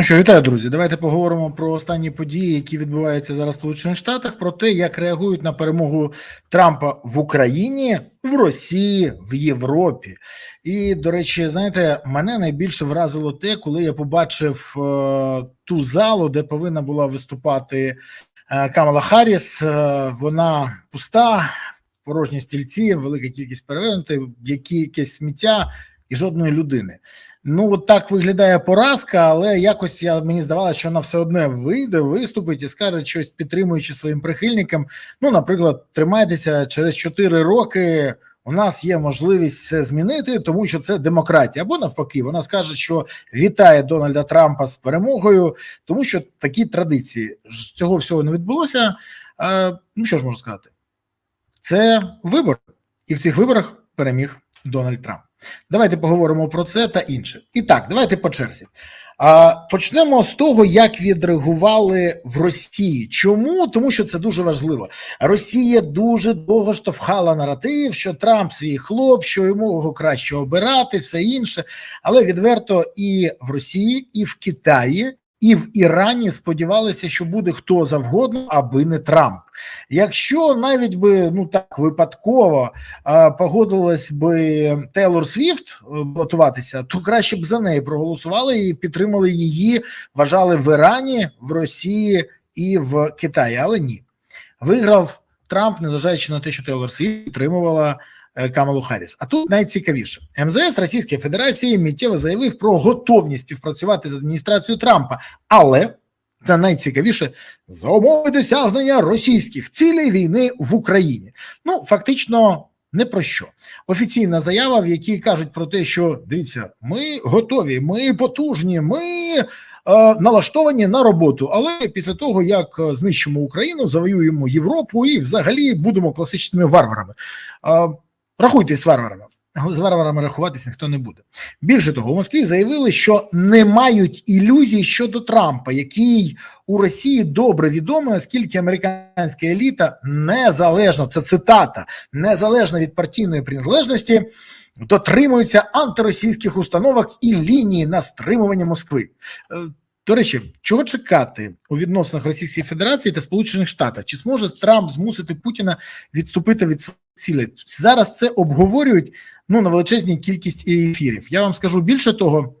Ну що, вітаю, друзі. Давайте поговоримо про останні події, які відбуваються зараз в Сполучених Штатах, про те, як реагують на перемогу Трампа в Україні, в Росії, в Європі. І до речі, знаєте, мене найбільше вразило те, коли я побачив е, ту залу, де повинна була виступати е, Камала Харріс. Е, вона пуста, порожні стільці, велика кількість перевернутих, які якесь сміття і жодної людини. Ну, от так виглядає поразка, але якось я мені здавалося, що вона все одне вийде, виступить і скаже щось підтримуючи своїм прихильникам. Ну, наприклад, тримайтеся через 4 роки. У нас є можливість це змінити, тому що це демократія. Або навпаки, вона скаже, що вітає Дональда Трампа з перемогою, тому що такі традиції цього всього не відбулося. Ну що ж можу сказати? Це вибор, і в цих виборах переміг Дональд Трамп. Давайте поговоримо про це та інше. І так, давайте по черзі. Почнемо з того, як відреагували в Росії. Чому? Тому що це дуже важливо. Росія дуже довго штовхала наратив, що Трамп свій хлоп, що йому його краще обирати, все інше. Але відверто і в Росії, і в Китаї, і в Ірані сподівалися, що буде хто завгодно, аби не Трамп. Якщо навіть би ну так випадково погодилась би Тейлор Свіфт балотуватися, то краще б за неї проголосували і підтримали її, вважали в Ірані, в Росії і в Китаї. Але ні, виграв Трамп, незважаючи на те, що Тейлор Свіфт підтримувала. Камалу Харріс. А тут найцікавіше МЗС Російської Федерації миттєво заявив про готовність співпрацювати з адміністрацією Трампа, але це найцікавіше за умови досягнення російських цілей війни в Україні. Ну фактично. Не про що офіційна заява, в якій кажуть про те, що дивіться, ми готові, ми потужні, ми е, налаштовані на роботу. Але після того як знищимо Україну, завоюємо Європу і взагалі будемо класичними варварами. Е, Рахуйтесь з варварами, з варварами рахуватись ніхто не буде. Більше того, у Москві заявили, що не мають ілюзій щодо Трампа, який у Росії добре відомий, оскільки американська еліта незалежно, це цитата, незалежно від партійної приналежності, дотримуються антиросійських установок і лінії на стримування Москви. До речі, чого чекати у відносинах Російської Федерації та Сполучених Штатів? Чи зможе Трамп змусити Путіна відступити від своїх цілей? Зараз це обговорюють ну на величезній кількість ефірів. Я вам скажу більше того.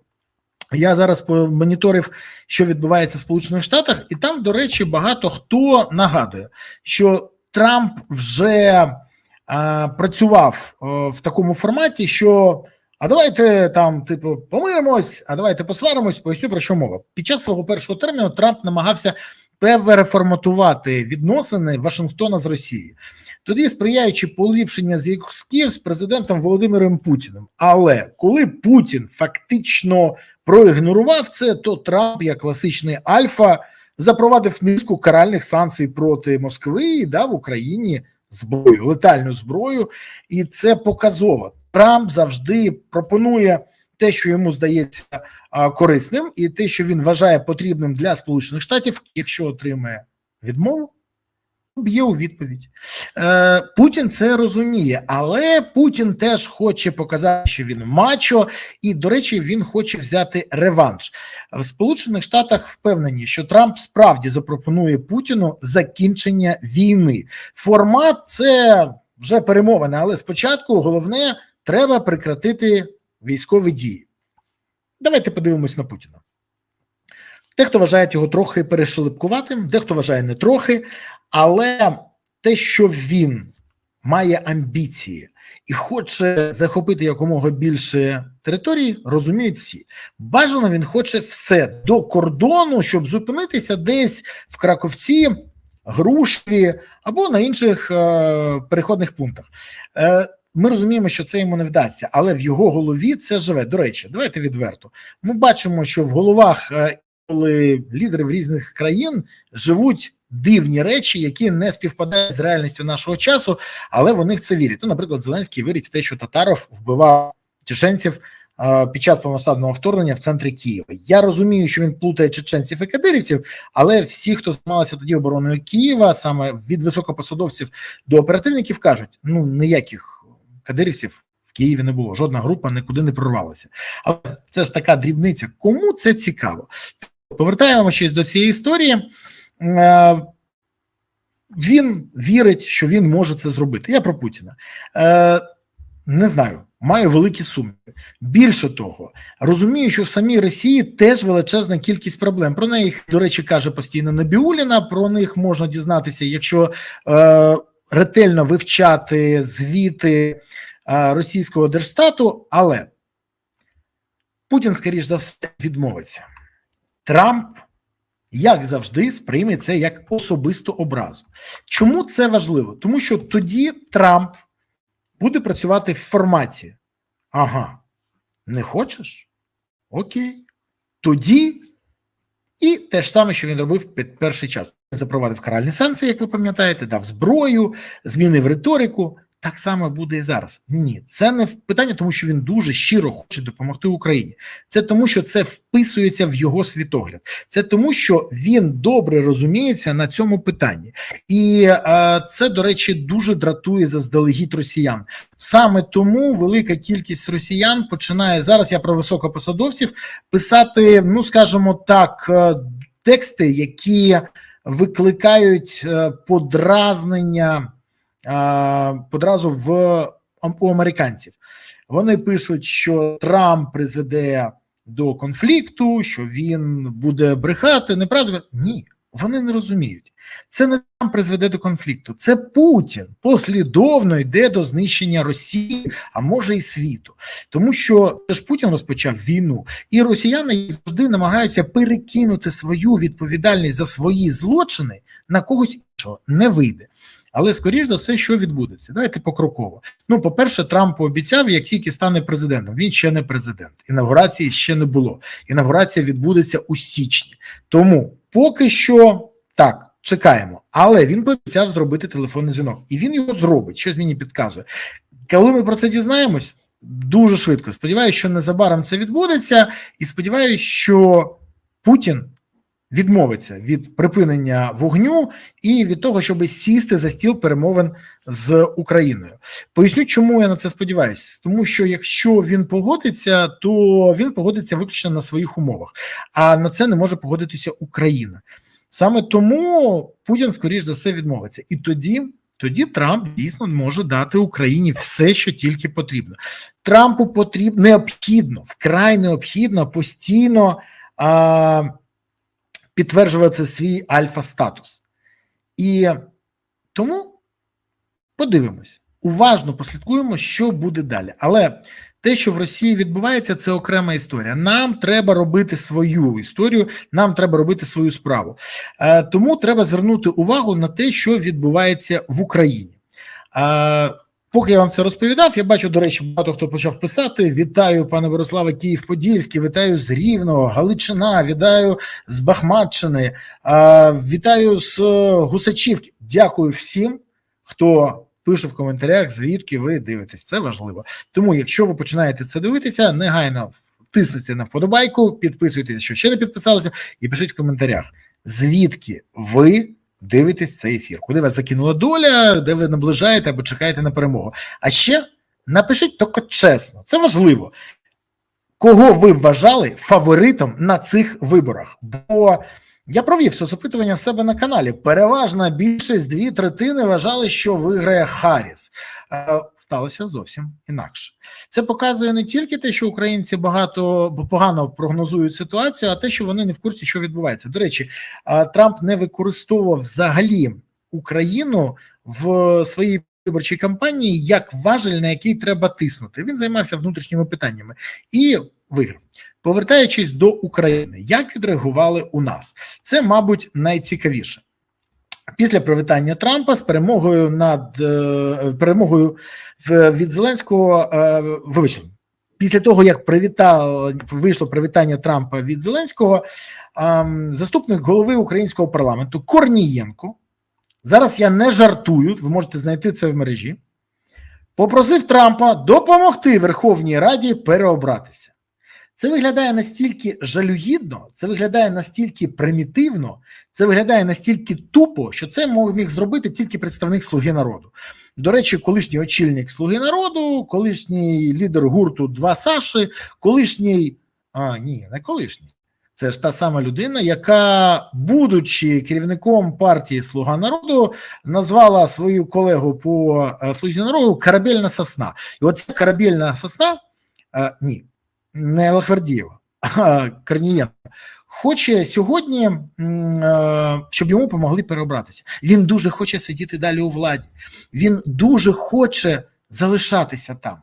Я зараз моніторив, що відбувається в Сполучених Штатах, і там, до речі, багато хто нагадує, що Трамп вже а, працював а, в такому форматі, що а давайте там, типу, помиримось, а давайте посваримось, поясню про що мова. Під час свого першого терміну Трамп намагався переформатувати відносини Вашингтона з Росією, тоді сприяючи поліпшення зв'язків з президентом Володимиром Путіним. Але коли Путін фактично проігнорував це, то Трамп, як класичний Альфа, запровадив низку каральних санкцій проти Москви і дав Україні зброю, летальну зброю, і це показово. Трамп завжди пропонує те, що йому здається корисним, і те, що він вважає потрібним для Сполучених Штатів, якщо отримає відмову, б'є у відповідь. Е, Путін це розуміє, але Путін теж хоче показати, що він мачо, і, до речі, він хоче взяти реванш. В Сполучених Штатах впевнені, що Трамп справді запропонує Путіну закінчення війни. Формат це вже перемовини, але спочатку головне треба прекратити військові дії. Давайте подивимось на Путіна. Дехто вважає його трохи перешелепкуватим, дехто вважає не трохи, але те, що він має амбіції і хоче захопити якомога більше територій, розуміють всі. Бажано він хоче все до кордону, щоб зупинитися десь в Краковці, Грушві або на інших е, переходних пунктах. Е, ми розуміємо, що це йому не вдасться, але в його голові це живе. До речі, давайте відверто. Ми бачимо, що в головах коли лідерів різних країн живуть дивні речі, які не співпадають з реальністю нашого часу, але вони в це вірять. Ну, наприклад, Зеленський вірить в те, що Татаров вбивав чеченців під час повноштабного вторгнення в центрі Києва. Я розумію, що він плутає чеченців і кадирівців, але всі, хто займалися тоді обороною Києва, саме від високопосадовців до оперативників, кажуть: ну ніяких кадирівців в Києві не було. Жодна група нікуди не прорвалася. Але це ж така дрібниця. Кому це цікаво? повертаємося до цієї історії. Е, Він вірить, що він може це зробити. Я про Путіна Е, не знаю, маю великі сумніви. Більше того, розумію, що в самій Росії теж величезна кількість проблем. Про неї, до речі, каже постійно Набіуліна. Про них можна дізнатися, якщо е, ретельно вивчати звіти е, російського держстату, але Путін, скоріш за все, відмовиться. Трамп, як завжди, сприйме це як особисту образу. Чому це важливо? Тому що тоді Трамп буде працювати в форматі. Ага, не хочеш? Окей. Тоді і те ж саме, що він робив під перший час. Запровадив каральні санкції, як ви пам'ятаєте, дав зброю, змінив риторику. Так само буде і зараз. Ні, це не питання, тому що він дуже щиро хоче допомогти Україні. Це тому, що це вписується в його світогляд. Це тому, що він добре розуміється на цьому питанні, і е, це, до речі, дуже дратує заздалегідь росіян. Саме тому велика кількість росіян починає зараз. Я про високопосадовців писати, ну скажімо так, е, тексти, які викликають е, подразнення подразу в у американців. Вони пишуть, що Трамп призведе до конфлікту, що він буде брехати, неправда. Ні, вони не розуміють. Це не Трамп призведе до конфлікту, це Путін послідовно йде до знищення Росії, а може і світу, тому що теж Путін розпочав війну, і росіяни завжди намагаються перекинути свою відповідальність за свої злочини на когось іншого. Не вийде. Але скоріш за все, що відбудеться, давайте покроково. Ну, по-перше, Трамп пообіцяв, як тільки стане президентом. Він ще не президент. Інаугурації ще не було. Інаугурація відбудеться у січні. Тому поки що так. Чекаємо, але він пообіцяв зробити телефонний дзвінок, і він його зробить. Щось мені підказує. Коли ми про це дізнаємось, дуже швидко. Сподіваюся, що незабаром це відбудеться, і сподіваюся, що Путін відмовиться від припинення вогню і від того, щоб сісти за стіл перемовин з Україною. Поясню, чому я на це сподіваюся, тому що якщо він погодиться, то він погодиться виключно на своїх умовах, а на це не може погодитися Україна. Саме тому Путін, скоріш за все, відмовиться, і тоді. Тоді Трамп дійсно може дати Україні все, що тільки потрібно. Трампу потрібно необхідно, вкрай необхідно постійно а, підтверджувати свій альфа-статус. І тому подивимось, уважно послідкуємо, що буде далі. Але те, що в Росії відбувається, це окрема історія. Нам треба робити свою історію, нам треба робити свою справу. Е, тому треба звернути увагу на те, що відбувається в Україні. Е, Поки я вам це розповідав, я бачу, до речі, багато хто почав писати: вітаю, пане Бориславе, Київ-Подільський, вітаю з Рівного, Галичина, вітаю з Бахматчини, вітаю з е, Гусачівки. Дякую всім, хто пише в коментарях, звідки ви дивитесь. Це важливо. Тому, якщо ви починаєте це дивитися, негайно тиснете на вподобайку, підписуйтесь, що ще не підписалися, і пишіть в коментарях, звідки ви дивитесь цей ефір, куди вас закинула доля, де ви наближаєте або чекаєте на перемогу. А ще напишіть тільки чесно, це важливо. Кого ви вважали фаворитом на цих виборах? Бо я провів соцопитування в себе на каналі. Переважна більшість дві третини вважали, що виграє Харріс. Е, сталося зовсім інакше. Це показує не тільки те, що українці багато погано прогнозують ситуацію, а те, що вони не в курсі, що відбувається. До речі, е, Трамп не використовував взагалі Україну в своїй виборчій кампанії як важель, на який треба тиснути. Він займався внутрішніми питаннями і виграв. Повертаючись до України, як відреагували у нас? Це, мабуть, найцікавіше. Після привітання Трампа з перемогою над е, перемогою від Зеленського е, вибачте, після того як привітав вийшло привітання Трампа від Зеленського, заступник голови українського парламенту Корнієнко. Зараз я не жартую, ви можете знайти це в мережі. Попросив Трампа допомогти Верховній Раді переобратися. Це виглядає настільки жалюгідно, це виглядає настільки примітивно, це виглядає настільки тупо, що це міг зробити тільки представник Слуги народу. До речі, колишній очільник Слуги народу, колишній лідер гурту Два Саші, колишній. А, ні, не колишній. Це ж та сама людина, яка, будучи керівником партії Слуга народу, назвала свою колегу по е, слузі народу корабельна сосна. І оця корабельна сосна, е, ні, не Лахвердієва, а Корнієнка, хоче сьогодні, е, щоб йому допомогли переобратися. Він дуже хоче сидіти далі у владі. Він дуже хоче залишатися там.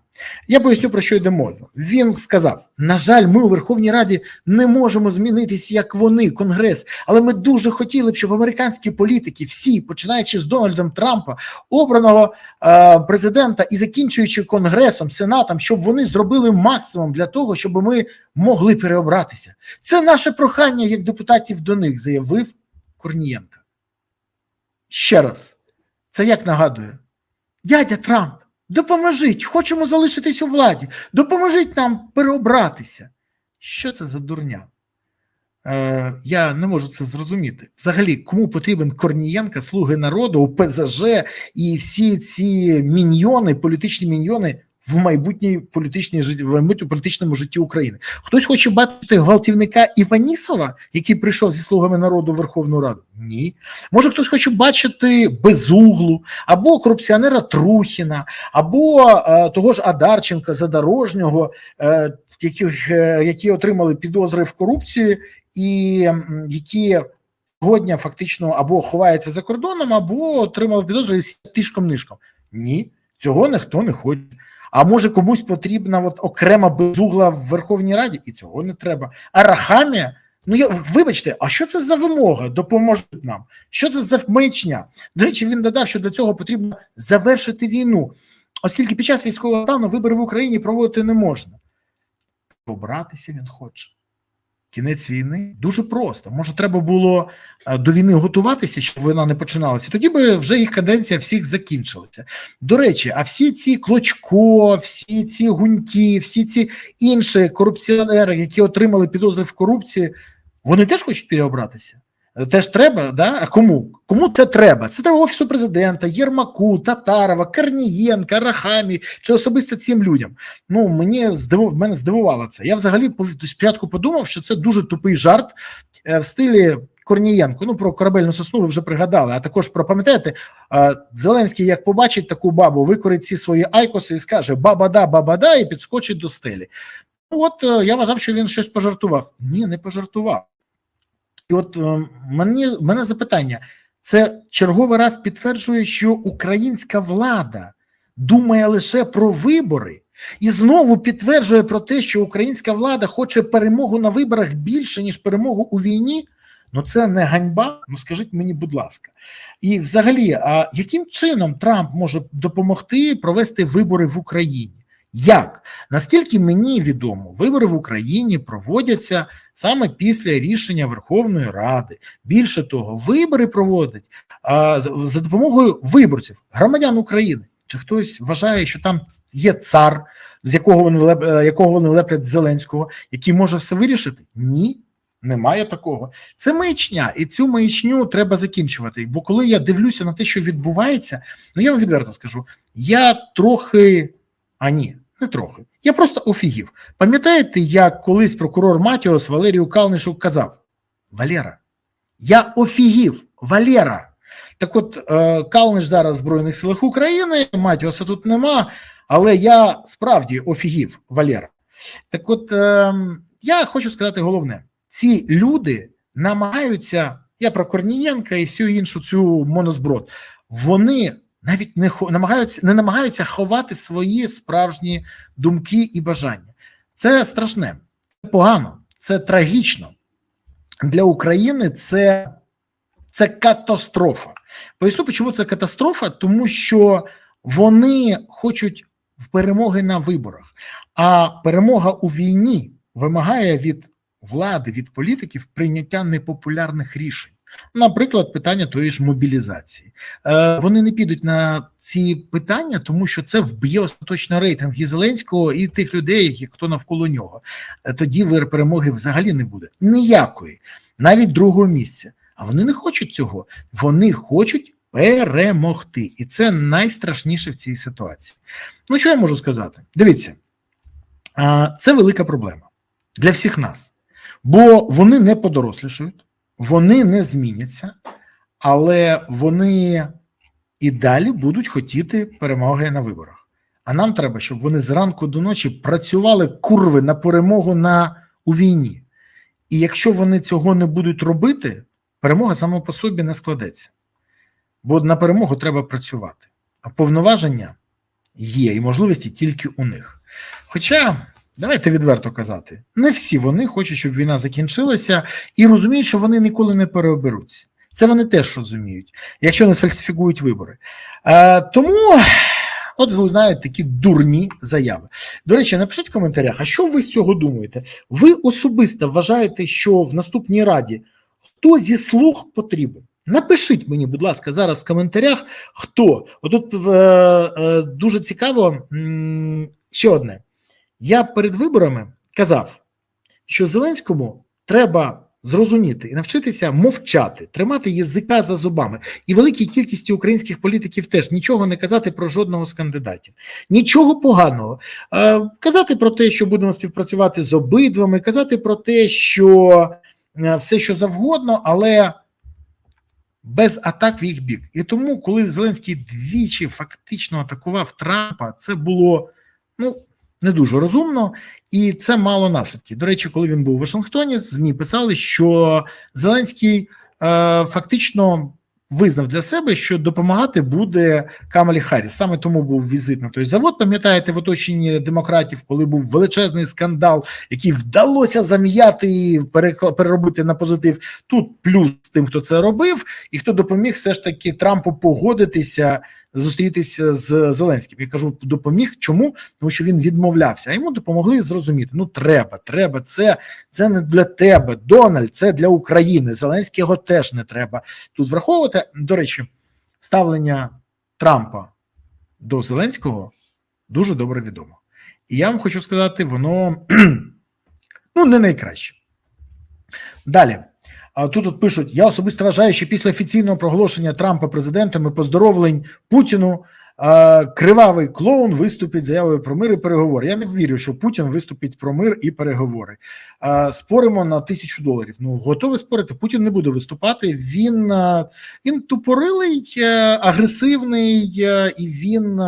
Я поясню, про що йде мова. Він сказав: на жаль, ми у Верховній Раді не можемо змінитись, як вони, Конгрес. Але ми дуже хотіли б, щоб американські політики, всі, починаючи з Дональдом Трампа, обраного е, президента і закінчуючи Конгресом, Сенатом, щоб вони зробили максимум для того, щоб ми могли переобратися. Це наше прохання як депутатів до них, заявив Корнієнко. Ще раз, це як нагадує, дядя Трамп. Допоможіть, хочемо залишитись у владі. Допоможіть нам переобратися. Що це за дурня? Е, Я не можу це зрозуміти. Взагалі, кому потрібен Корнієнка, слуги народу, ОПЗЖ і всі ці міньйони, політичні міньйони в майбутній політичній житті, в майбутньому політичному житті України. Хтось хоче бачити гвалтівника Іванісова, який прийшов зі слугами народу в Верховну Раду? Ні. Може, хтось хоче бачити безуглу або корупціонера Трухіна, або е, того ж Адарченка Задорожнього, е, яких, е, які отримали підозри в корупції, і м, які сьогодні фактично або ховаються за кордоном, або отримали підозри тишком нишком. Ні, цього ніхто не хоче. А може комусь потрібна от окрема безугла в Верховній Раді, і цього не треба. А Рахамія, ну я вибачте, а що це за вимога? Допоможуть нам? Що це за маячня? До речі, він додав, що для цього потрібно завершити війну, оскільки під час військового стану вибори в Україні проводити не можна. Побратися він хоче. Кінець війни дуже просто. Може, треба було е, до війни готуватися, щоб вона не починалася. Тоді би вже їх каденція всіх закінчилася. До речі, а всі ці клочко, всі ці гуньки, всі ці інші корупціонери, які отримали підозри в корупції, вони теж хочуть переобратися. Теж треба, да? А кому? Кому це треба? Це треба офісу президента, Єрмаку, Татарова, Корнієнка, Рахамі чи особисто цим людям. Ну мені здиву, мене здивувало це. Я взагалі спочатку подумав, що це дуже тупий жарт е, в стилі Корнієнко. Ну про корабельну сосну ви вже пригадали. А також про пам'ятаєте, е, Зеленський, як побачить таку бабу, викорить ці свої айкоси і скаже баба-да, баба-да, і підскочить до стелі. Ну от е, я вважав, що він щось пожартував. Ні, не пожартував. І от е, мені мене запитання: це черговий раз підтверджує, що українська влада думає лише про вибори, і знову підтверджує про те, що українська влада хоче перемогу на виборах більше ніж перемогу у війні. Ну це не ганьба. Ну скажіть мені, будь ласка, і взагалі, а яким чином Трамп може допомогти провести вибори в Україні? Як наскільки мені відомо, вибори в Україні проводяться саме після рішення Верховної Ради. Більше того, вибори проводять а, за, допомогою виборців, громадян України. Чи хтось вважає, що там є цар, з якого вони леп, е, якого вони леплять Зеленського, який може все вирішити? Ні. Немає такого. Це маячня, і цю маячню треба закінчувати. Бо коли я дивлюся на те, що відбувається, ну я вам відверто скажу, я трохи, а ні, не трохи. Я просто офігів. Пам'ятаєте, як колись прокурор Матіос Валерію Калнишу казав: Валера, я офігів, Валера. Так от е, Калниш зараз в Збройних силах України, Матіоса тут нема, але я справді офігів, Валера. Так от е, я хочу сказати головне: ці люди намагаються, я про Корнієнка і всю іншу цю монозброд, вони навіть не намагаються не намагаються ховати свої справжні думки і бажання. Це страшне, це погано, це трагічно для України. Це, це катастрофа. Поясню, чому це катастрофа, тому що вони хочуть перемоги на виборах, а перемога у війні вимагає від влади, від політиків прийняття непопулярних рішень. Наприклад, питання тої ж мобілізації. Е, вони не підуть на ці питання, тому що це вб'є остаточно рейтинг і Зеленського і тих людей, хто навколо нього. Е, Тоді перемоги взагалі не буде ніякої, навіть другого місця. А вони не хочуть цього. Вони хочуть перемогти, і це найстрашніше в цій ситуації. Ну що я можу сказати? Дивіться, це велика проблема для всіх нас. бо вони не подорослішають, вони не зміняться, але вони і далі будуть хотіти перемоги на виборах. А нам треба, щоб вони зранку до ночі працювали курви на перемогу на у війні. І якщо вони цього не будуть робити, перемога сама по собі не складеться. Бо на перемогу треба працювати. А повноваження є і можливості тільки у них. Хоча, давайте відверто казати, не всі вони хочуть, щоб війна закінчилася, і розуміють, що вони ніколи не переоберуться. Це вони теж розуміють, якщо не сфальсифікують вибори. Е, тому. От знають такі дурні заяви. До речі, напишіть в коментарях, а що ви з цього думаєте? Ви особисто вважаєте, що в наступній раді хто зі слуг потрібен? Напишіть мені, будь ласка, зараз в коментарях, хто. Отут е, е, дуже цікаво ще одне. Я перед виборами казав, що Зеленському треба зрозуміти і навчитися мовчати, тримати язика за зубами. І великій кількості українських політиків теж нічого не казати про жодного з кандидатів. Нічого поганого. Е, казати про те, що будемо співпрацювати з обидвами, казати про те, що е, все що завгодно, але без атак в їх бік. І тому, коли Зеленський двічі фактично атакував Трампа, це було ну не дуже розумно, і це мало наслідків. До речі, коли він був у Вашингтоні, змі писали, що Зеленський е, фактично визнав для себе, що допомагати буде Камалі Харріс. Саме тому був візит на той завод. Пам'ятаєте, в оточенні демократів, коли був величезний скандал, який вдалося зам'яти і переробити на позитив. Тут плюс тим, хто це робив, і хто допоміг все ж таки Трампу погодитися зустрітися з Зеленським. Я кажу, допоміг. Чому? Тому що він відмовлявся, а йому допомогли зрозуміти. Ну треба, треба. Це це не для тебе, Дональд, це для України. Зеленського теж не треба тут враховувати. До речі, ставлення Трампа до Зеленського дуже добре відомо. І я вам хочу сказати, воно ну не найкраще. Далі. А тут от пишуть: я особисто вважаю, що після офіційного проголошення Трампа президентом і поздоровлень Путіну кривавий клоун виступить заявою про мир і переговори. Я не вірю, що Путін виступить про мир і переговори. Споримо на тисячу доларів. Ну готовий спорити. Путін не буде виступати. Він він тупорилий, е, агресивний е, і він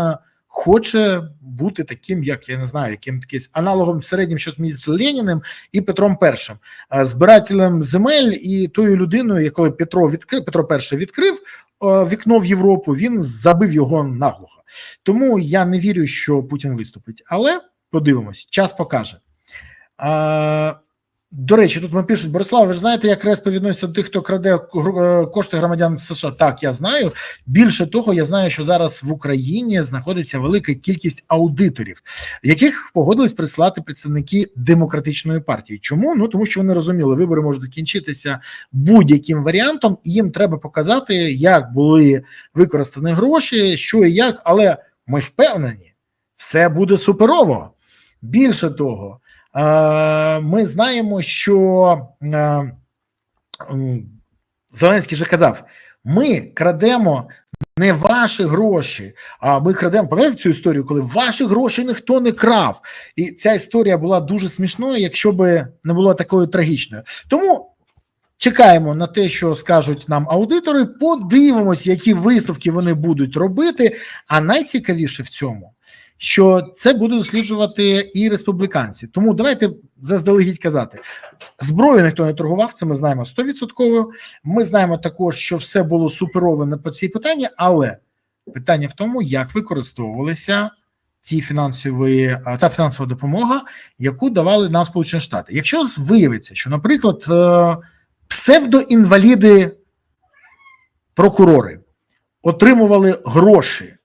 хоче бути таким, як я не знаю, яким таким аналогом середнім, що між Леніним і Петром І, збирателем земель і тою людиною, якою Петро відкрив Петро І відкрив вікно в Європу, він забив його наглухо. Тому я не вірю, що Путін виступить. Але подивимось, час покаже. До речі, тут ми пишуть Борислав, ви ж знаєте, як Респо відноситься до тих, хто краде е, кошти громадян США? Так, я знаю. Більше того, я знаю, що зараз в Україні знаходиться велика кількість аудиторів, яких погодились прислати представники демократичної партії. Чому? Ну тому що вони розуміли, вибори можуть закінчитися будь-яким варіантом, і їм треба показати, як були використані гроші, що і як, але ми впевнені, все буде суперово. Більше того. Е, ми знаємо, що е, Зеленський же казав: ми крадемо не ваші гроші, а ми крадемо пам'ятаєте цю історію, коли ваші гроші ніхто не крав. І ця історія була дуже смішною, якщо би не була такою трагічною. Тому. Чекаємо на те, що скажуть нам аудитори. Подивимось, які висновки вони будуть робити. А найцікавіше в цьому що це буде досліджувати і республіканці. Тому давайте заздалегідь казати: зброю ніхто не торгував, це ми знаємо 100%. Ми знаємо також, що все було суперове по цій питанні, але питання в тому, як використовувалися ті фінансові та фінансова допомога, яку давали нам Сполучені Штати. Якщо виявиться, що, наприклад, е, псевдоінваліди прокурори отримували гроші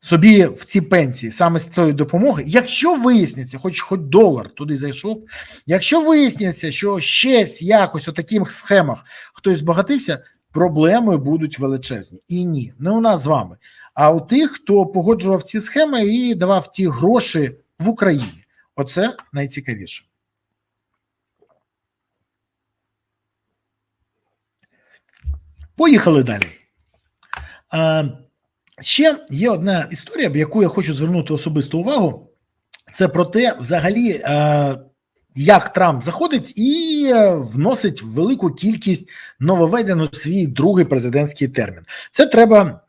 собі в ці пенсії саме з цієї допомоги, якщо виясниться, хоч хоч долар туди зайшов, якщо виясниться, що ще якось у таких схемах хтось збагатився, проблеми будуть величезні. І ні, не у нас з вами, а у тих, хто погоджував ці схеми і давав ті гроші в Україні. Оце найцікавіше. Поїхали далі. Ще є одна історія, в яку я хочу звернути особисту увагу. Це про те, взагалі, е, як Трамп заходить і е, вносить велику кількість нововведень у свій другий президентський термін. Це треба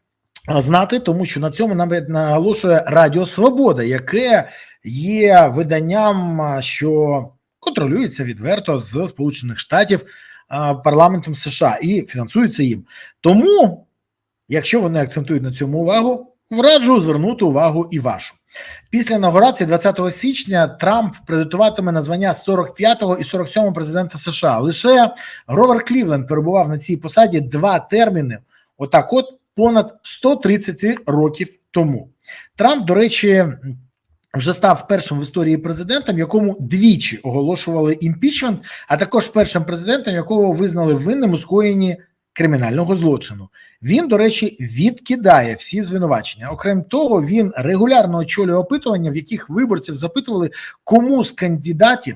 е, знати, тому що на цьому нам наголошує Радіо Свобода, яке є виданням, що контролюється відверто з Сполучених Штатів парламентом США і фінансується їм. Тому, якщо вони акцентують на цьому увагу, Враджу звернути увагу і вашу. Після інаугурації 20 січня Трамп придатуватиме на звання 45-го і 47-го президента США. Лише Гровер Клівленд перебував на цій посаді два терміни. Отак, от понад 130 років тому. Трамп, до речі, вже став першим в історії президентом, якому двічі оголошували імпічмент, а також першим президентом, якого визнали винним у скоєнні кримінального злочину. Він, до речі, відкидає всі звинувачення. Окрім того, він регулярно очолює опитування, в яких виборців запитували, кому з кандидатів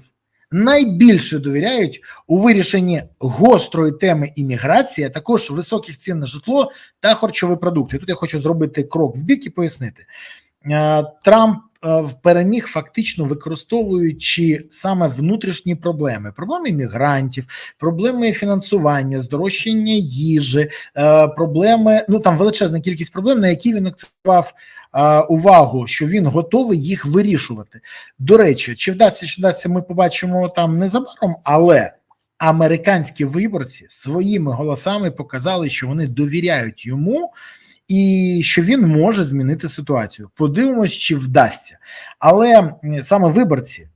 найбільше довіряють у вирішенні гострої теми імміграції, а також високих цін на житло та харчові продукти. Тут я хочу зробити крок в бік і пояснити. Е, Трамп переміг фактично використовуючи саме внутрішні проблеми: проблеми мігрантів, проблеми фінансування, здорожчання їжі, е, проблеми. Ну там величезна кількість проблем, на які він акцентував увагу, що він готовий їх вирішувати. До речі, чи вдасться чи вдасться, ми побачимо там незабаром, але. Американські виборці своїми голосами показали, що вони довіряють йому і що він може змінити ситуацію. Подивимось, чи вдасться. Але саме виборці,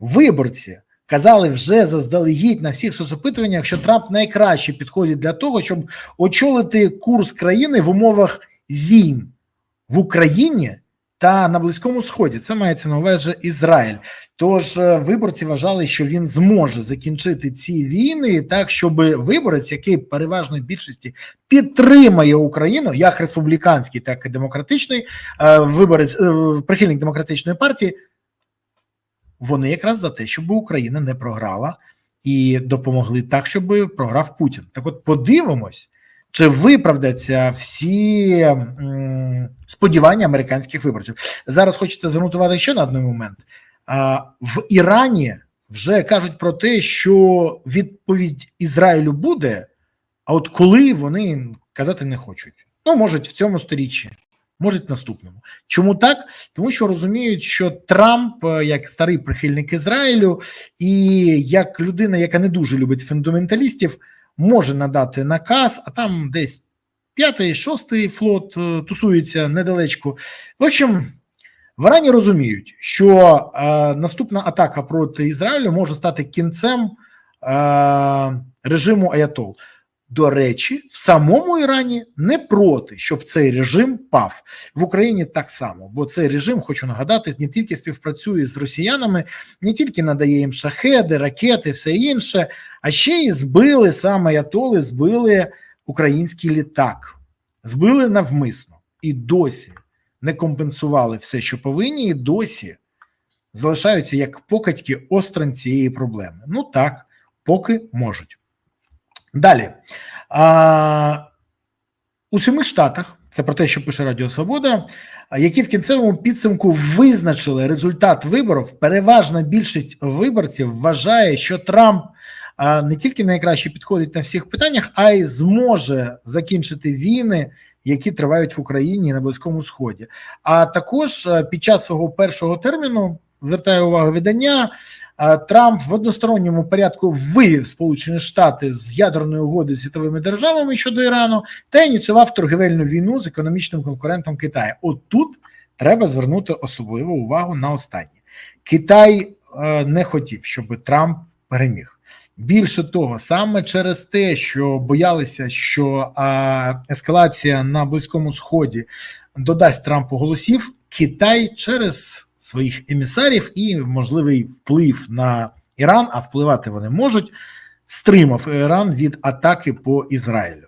виборці казали вже заздалегідь на всіх соцопитуваннях, що Трамп найкраще підходить для того, щоб очолити курс країни в умовах війн в Україні. Та на близькому сході це мається на увазі Ізраїль. Тож е, виборці вважали, що він зможе закінчити ці війни так, щоб виборець, який переважної більшості підтримає Україну, як республіканський, так і демократичний е, виборець е, прихильник демократичної партії, вони якраз за те, щоб Україна не програла і допомогли так, щоб програв Путін. Так, от подивимось. Чи виправдаться всі сподівання американських виборців? Зараз хочеться звернути увагу ще на один момент. В Ірані вже кажуть про те, що відповідь Ізраїлю буде, а от коли вони казати не хочуть. Ну, можуть в цьому сторіччі, можуть наступному. Чому так? Тому що розуміють, що Трамп, як старий прихильник Ізраїлю, і як людина, яка не дуже любить фундаменталістів може надати наказ, а там десь п'ятий, шостий флот е, тусується недалечко. В общем, варані розуміють, що е, наступна атака проти Ізраїлю може стати кінцем е, режиму Аятол. До речі, в самому Ірані не проти, щоб цей режим пав в Україні так само, бо цей режим, хочу нагадати, не тільки співпрацює з росіянами, не тільки надає їм шахеди, ракети, все інше, а ще й збили саме Ятоли, збили український літак, збили навмисно і досі не компенсували все, що повинні, і досі залишаються як покатьки острань цієї проблеми. Ну так, поки можуть. Далі. А, У семи штатах, це про те, що пише Радіо Свобода, які в кінцевому підсумку визначили результат виборів, переважна більшість виборців вважає, що Трамп не тільки найкраще підходить на всіх питаннях, а й зможе закінчити війни, які тривають в Україні на Близькому Сході. А також під час свого першого терміну звертаю увагу видання. Трамп в односторонньому порядку вивів Сполучені Штати з ядерної угоди з світовими державами щодо Ірану та ініціював торгівельну війну з економічним конкурентом Китаю. От тут треба звернути особливу увагу на останнє. Китай е, не хотів, щоб Трамп переміг. Більше того, саме через те, що боялися, що ескалація на близькому сході додасть Трампу голосів, Китай через своїх емісарів і можливий вплив на Іран, а впливати вони можуть, стримав Іран від атаки по Ізраїлю.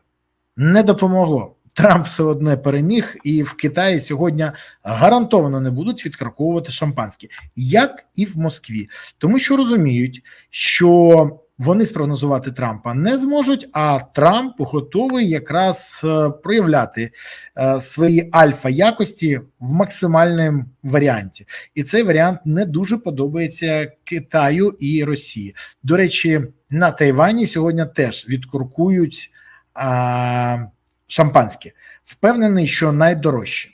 Не допомогло. Трамп все одне переміг, і в Китаї сьогодні гарантовано не будуть відкарковувати шампанське, як і в Москві, тому що розуміють, що вони спрогнозувати Трампа не зможуть. А Трамп готовий якраз е, проявляти е, свої альфа якості в максимальному варіанті, і цей варіант не дуже подобається Китаю і Росії. До речі, на Тайвані сьогодні теж відкуркують а, шампанське. Впевнений, що найдорожче.